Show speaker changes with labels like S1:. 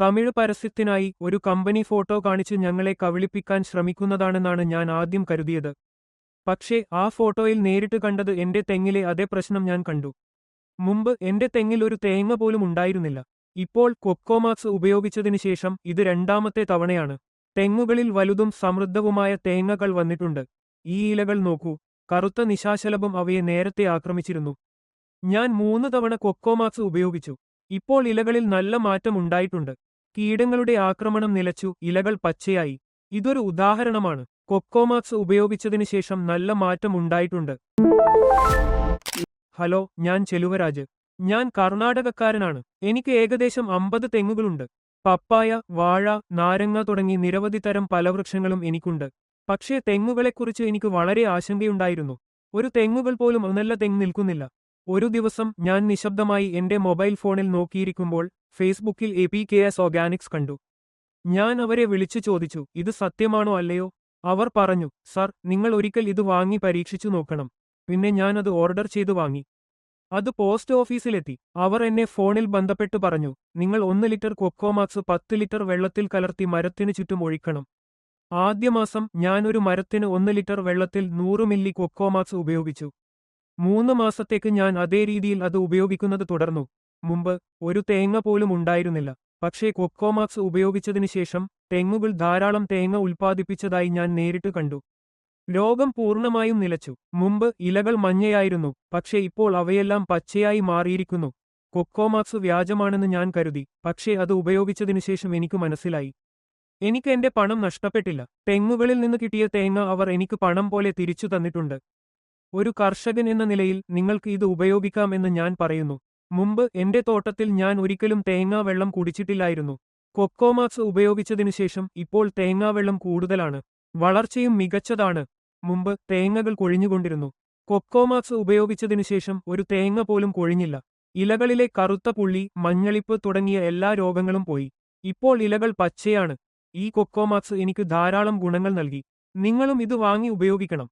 S1: തമിഴ് പരസ്യത്തിനായി ഒരു company photo കാണിച്ച് ഞങ്ങളെ കവിളിപ്പിക്കാൻ ശ്രമിക്കുന്നതാണെന്നാണ് ഞാൻ ആദ്യം കരുതിയത്. പക്ഷേ ആ ഫോട്ടോയിൽ നേരിട്ട് കണ്ടത് എന്റെ തെങ്ങിലെ അതേ പ്രശ്നം ഞാൻ കണ്ടു. മുമ്പ് എന്റെ തെങ്ങിൽ ഒരു തേങ്ങ പോലും ഉണ്ടായിരുന്നില്ല. ഇപ്പോൾ കൊക്കോമാക്സ് ഉപയോഗിച്ചതിനു ശേഷം ഇത് രണ്ടാമത്തെ തവണയാണ്. തെങ്ങുകളിൽ വലുതും സമൃദ്ധവുമായ തേങ്ങകൾ വന്നിട്ടുണ്ട്. ഈ ഇലകൾ നോക്കൂ. കറുത്ത നിശാശലഭം അവയെ നേരത്തെ ആക്രമിച്ചിരുന്നു. ഞാൻ മൂന്ന് തവണ കൊക്കോമാക്സ് ഉപയോഗിച്ചു. ഇപ്പോൾ ഇലകളിൽ നല്ല മാറ്റം ഉണ്ടായിട്ടുണ്ട്. കീടങ്ങളുടെ ആക്രമണം നിലച്ചു ഇലകൾ പച്ചയായി. ഇതൊരു ഉദാഹരണമാണ്. കൊക്കോമാക്സ് ഉപയോഗിച്ചതിന് ശേഷം നല്ല മാറ്റം ഉണ്ടായിട്ടുണ്ട്. ഹലോ ഞാൻ ചെലുവരാജ്. ഞാൻ കർണാടകക്കാരനാണ്. എനിക്ക് ഏകദേശം അമ്പത് തെങ്ങുകളുണ്ട്. പപ്പായ വാഴ നാരങ്ങ തുടങ്ങി നിരവധി തരം പലവൃക്ഷങ്ങളും എനിക്കുണ്ട്. പക്ഷേ തെങ്ങുകളെക്കുറിച്ച് എനിക്ക് വളരെ ആശങ്കയുണ്ടായിരുന്നു. ഒരു തെങ്ങുകൾ പോലും ഒന്നല്ല തെങ്ങ് നിൽക്കുന്നില്ല. ഒരു ദിവസം ഞാൻ നിശബ്ദമായി എന്റെ മൊബൈൽ ഫോണിൽ നോക്കിയിരിക്കുമ്പോൾ ഫേസ്ബുക്കിൽ A P K S organics കണ്ടു. ഞാൻ അവരെ വിളിച്ചു ചോദിച്ചു ഇത് സത്യമാണോ അല്ലയോ? അവർ പറഞ്ഞു സർ നിങ്ങൾ ഒരിക്കൽ ഇത് വാങ്ങി പരീക്ഷിച്ചു നോക്കണം. പിന്നെ ഞാൻ അത് ഓർഡർ ചെയ്തു വാങ്ങി. അത് പോസ്റ്റ് ഓഫീസിലെത്തി. അവർ എന്നെ ഫോണിൽ ബന്ധപ്പെട്ട് പറഞ്ഞു നിങ്ങൾ ഒന്ന് ലിറ്റർ കൊക്കോമാക്സ് പത്ത് ലിറ്റർ വെള്ളത്തിൽ കലർത്തി മരത്തിന് ചുറ്റും ഒഴിക്കണം. ആദ്യ മാസം ഞാൻ ഒരു മരത്തിന് ഒന്ന് ലിറ്റർ വെള്ളത്തിൽ നൂറ് മില്ലി കൊക്കോമാക്സ് ഉപയോഗിച്ചു. മൂന്ന് മാസത്തേക്ക് ഞാൻ അതേ രീതിയിൽ അത് ഉപയോഗിക്കുന്നത് തുടർന്നു. മുമ്പ് ഒരു തേങ്ങ പോലും ഉണ്ടായിരുന്നില്ല. പക്ഷേ കൊക്കോമാക്സ് ഉപയോഗിച്ചതിനു ശേഷം തെങ്ങുകൾ ധാരാളം തേങ്ങ ഉൽപ്പാദിപ്പിച്ചതായി ഞാൻ നേരിട്ട് കണ്ടു. രോഗം പൂർണമായും നിലച്ചു. മുമ്പ് ഇലകൾ മഞ്ഞയായിരുന്നു. പക്ഷേ ഇപ്പോൾ അവയെല്ലാം പച്ചയായി മാറിയിരിക്കുന്നു. കൊക്കോമാക്സ് വ്യാജമാണെന്ന് ഞാൻ കരുതി. പക്ഷേ അത് ഉപയോഗിച്ചതിനു ശേഷം എനിക്ക് മനസ്സിലായി. എനിക്ക് എന്റെ പണം നഷ്ടപ്പെട്ടില്ല. തെങ്ങുകളിൽ നിന്ന് കിട്ടിയ തേങ്ങ അവർ എനിക്ക് പണം പോലെ തിരിച്ചു തന്നിട്ടുണ്ട്. ഒരു കർഷകൻ എന്ന നിലയിൽ നിങ്ങൾക്ക് ഇത് ഉപയോഗിക്കാമെന്ന് ഞാൻ പറയുന്നു. മുമ്പ് എന്റെ തോട്ടത്തിൽ ഞാൻ ഒരിക്കലും തേങ്ങാവെള്ളം കുടിച്ചിട്ടില്ലായിരുന്നു. കൊക്കോമാക്സ് ഉപയോഗിച്ചതിനുശേഷം ഇപ്പോൾ തേങ്ങാവെള്ളം കൂടുതലാണ്. വളർച്ചയും മികച്ചതാണ്. മുമ്പ് തേങ്ങകൾ കൊഴിഞ്ഞുകൊണ്ടിരുന്നു. കൊക്കോമാക്സ് ഉപയോഗിച്ചതിനുശേഷം ഒരു തേങ്ങ പോലും കൊഴിഞ്ഞില്ല. ഇലകളിലെ കറുത്ത പുള്ളി മഞ്ഞളിപ്പ് തുടങ്ങിയ എല്ലാ രോഗങ്ങളും പോയി. ഇപ്പോൾ ഇലകൾ പച്ചയാണ്. ഈ കൊക്കോമാക്സ് എനിക്ക് ധാരാളം ഗുണങ്ങൾ നൽകി. നിങ്ങളും ഇത് വാങ്ങി ഉപയോഗിക്കണം.